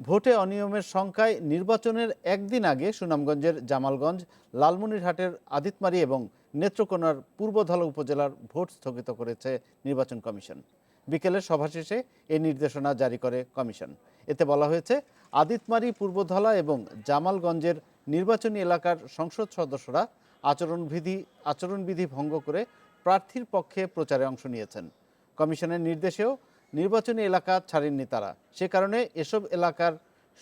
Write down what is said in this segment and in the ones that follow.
ভোটে অনিয়মের সংখ্যায় নির্বাচনের একদিন আগে সুনামগঞ্জের জামালগঞ্জ, লালমনিরহাটের আদিতমারি এবং নেত্রকোনার পূর্বধলা উপজেলার ভোট স্থগিত করেছে নির্বাচন কমিশন। বিকেলে সভা শেষে এই নির্দেশনা জারি করে কমিশন। এতে বলা হয়েছে, আদিতমারি, পূর্বধলা এবং জামালগঞ্জের নির্বাচনী এলাকার সংসদ সদস্যরা আচরণবিধি আচরণবিধি ভঙ্গ করে প্রার্থীর পক্ষে প্রচারে অংশ নিয়েছেন। কমিশনের নির্দেশেও নির্বাচনী এলাকা ছাড়েননি তারা। সে কারণে এসব এলাকার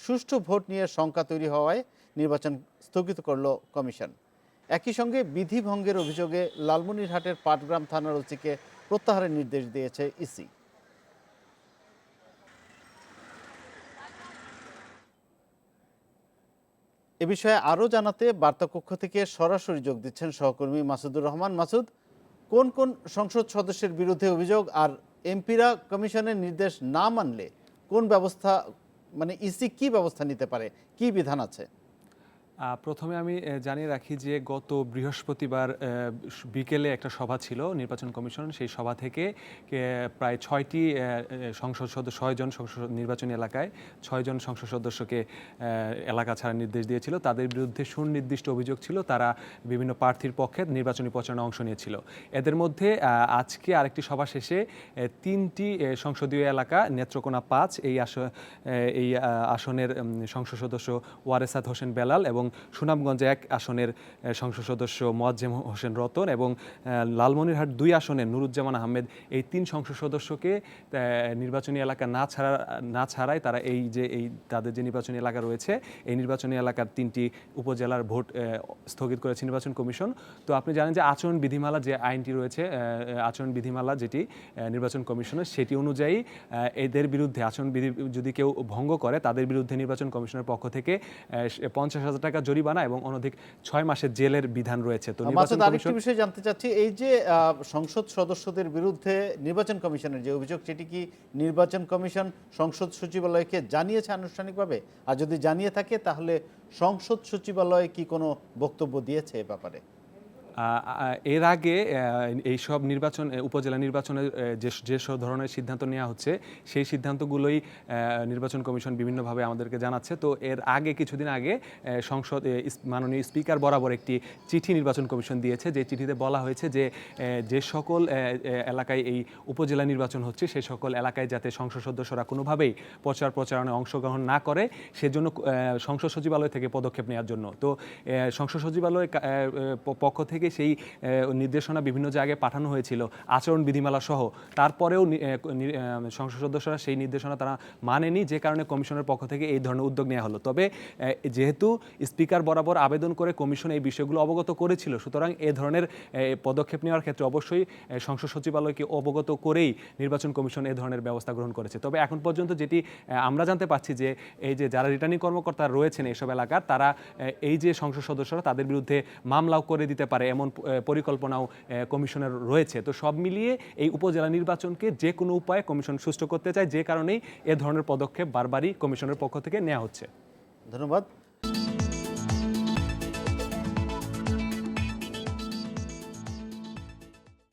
সুষ্ঠু ভোট নিয়ে শঙ্কা তৈরি হওয়ায় নির্বাচন স্থগিত করল কমিশন। একই সঙ্গে বিধি ভঙ্গের অভিযোগে লালমনিরহাটের পাটগ্রাম থানার ওসিকে প্রত্যাহারের নির্দেশ দিয়েছে ইসি। এ বিষয়ে আরও জানাতে বার্তাকক্ষ থেকে সরাসরি যোগ দিচ্ছেন সহকর্মী মাসুদুর রহমান। মাসুদ, কোন কোন সংসদ সদস্যের বিরুদ্ধে অভিযোগ আর এমপিরা কমিশনের নির্দেশ না মানলে কোন ব্যবস্থা মানে ইসি কি ব্যবস্থা নিতে পারে? কি বিধান আছে? প্রথমে আমি জানিয়ে রাখি যে গত বৃহস্পতিবার বিকেলে একটা সভা ছিল, নির্বাচন কমিশন। সেই সভা থেকে প্রায় ছয়টি সংসদ সদস্য ছয়জন সংসদ নির্বাচনী এলাকায় ছয়জন সংসদ সদস্যকে এলাকা ছাড়ার নির্দেশ দিয়েছিল। তাদের বিরুদ্ধে সুনির্দিষ্ট অভিযোগ ছিল। তারা বিভিন্ন প্রার্থীর পক্ষে নির্বাচনী প্রচারণা অংশ নিয়েছিল। এদের মধ্যে আজকে আরেকটি সভা শেষে তিনটি সংসদীয় এলাকা, নেত্রকোনা পাঁচ, এই আস এই আসনের সংসদ সদস্য ওয়ারেসাদ হোসেন বেলাল এবং সুনামগঞ্জ এক আসনের সংসদ সদস্য মোয়াজ্জেম হোসেন রতন এবং লালমনিরহাট দুই আসনের নুরুজ্জামান আহমেদ এই তিন সংসদ সদস্যকে নির্বাচনী এলাকা না ছাড়া, না ছাড়াই তারা এই যে এই তাদের যে নির্বাচনী এলাকা রয়েছে, এই নির্বাচনী এলাকার তিনটি উপজেলার ভোট স্থগিত করেছে নির্বাচন কমিশন। তো আপনি জানেন যে আচরণ বিধিমালা যে আইনটি রয়েছে আচরণ বিধিমালা যেটি নির্বাচন কমিশনের সেটি অনুযায়ী এদের বিরুদ্ধে আচরণ বিধি যদি কেউ ভঙ্গ করে, তাদের বিরুদ্ধে নির্বাচন কমিশনের পক্ষ থেকে পঞ্চাশ হাজার টাকা জরিমানা এবং অনধিক ছয় মাসের জেলের বিধান রয়েছে। তো নির্বাচন কমিশন বিষয় জানতে চাচ্ছি এই যে আহ, সংসদ সদস্যদের বিরুদ্ধে নির্বাচন কমিশনের যে অভিযোগ সেটি কি নির্বাচন কমিশন সংসদ সচিবালয়কে জানিয়েছে আনুষ্ঠানিকভাবে? আর যদি জানিয়ে থাকে তাহলে সংসদ সচিবালয় কি কোনো বক্তব্য দিয়েছে এ ব্যাপারে? এর আগে আহ, এই সব নির্বাচন উপজেলা নির্বাচনের আহ, যে যে সব ধরনের সিদ্ধান্ত নেওয়া হচ্ছে সেই সিদ্ধান্তগুলোই নির্বাচন কমিশন বিভিন্নভাবে আমাদেরকে জানাচ্ছে। তো এর আগে কিছুদিন আগে সংসদ মাননীয় স্পিকার বরাবর একটি চিঠি নির্বাচন কমিশন দিয়েছে যে চিঠিতে বলা হয়েছে যে যে সকল এলাকায় এই উপজেলা নির্বাচন হচ্ছে সেই সকল এলাকায় যাতে সংসদ সদস্যরা কোনোভাবেই প্রচার প্রচারণায় অংশগ্রহণ না করে সেজন্য সংসদ সচিবালয় থেকে পদক্ষেপ নেওয়ার জন্য। তো সংসদ সচিবালয় পক্ষ থেকে সেই নির্দেশনা বিভিন্ন জায়গায় পাঠানো হয়েছিল, আচরণ বিধিমালা সহ। তারপরেও সংসদ সদস্যরা সেই নির্দেশনা তারা মানেনি, যে কারণে কমিশনের পক্ষ থেকে এই ধরনের উদ্যোগ নেওয়া হলো। তবে যেহেতু স্পিকার বরাবর আবেদন করে কমিশন এই বিষয়গুলো অবগত করেছিল, সুতরাং এ ধরনের পদক্ষেপ নেওয়ার ক্ষেত্রে অবশ্যই সংসদ সচিবালয়কে অবগত করেই নির্বাচন কমিশন এ ধরনের ব্যবস্থা গ্রহণ করেছে। তবে এখন পর্যন্ত যেটি আমরা জানতে পারছি যে, এই যে যারা রিটার্নিং কর্মকর্তা রয়েছেন এইসব এলাকার, তারা এই যে সংসদ সদস্যরা তাদের বিরুদ্ধে মামলাও করে দিতে পারে এমন পরিকল্পনাও কমিশনের রয়েছে। তো সব মিলিয়ে এই উপজেলা নির্বাচনকে যে কোনো উপায়ে কমিশন সুষ্ঠু করতে চায়, যে কারণেই এ ধরনের পদক্ষেপ বারবারই কমিশনের পক্ষ থেকে নেওয়া হচ্ছে। ধন্যবাদ।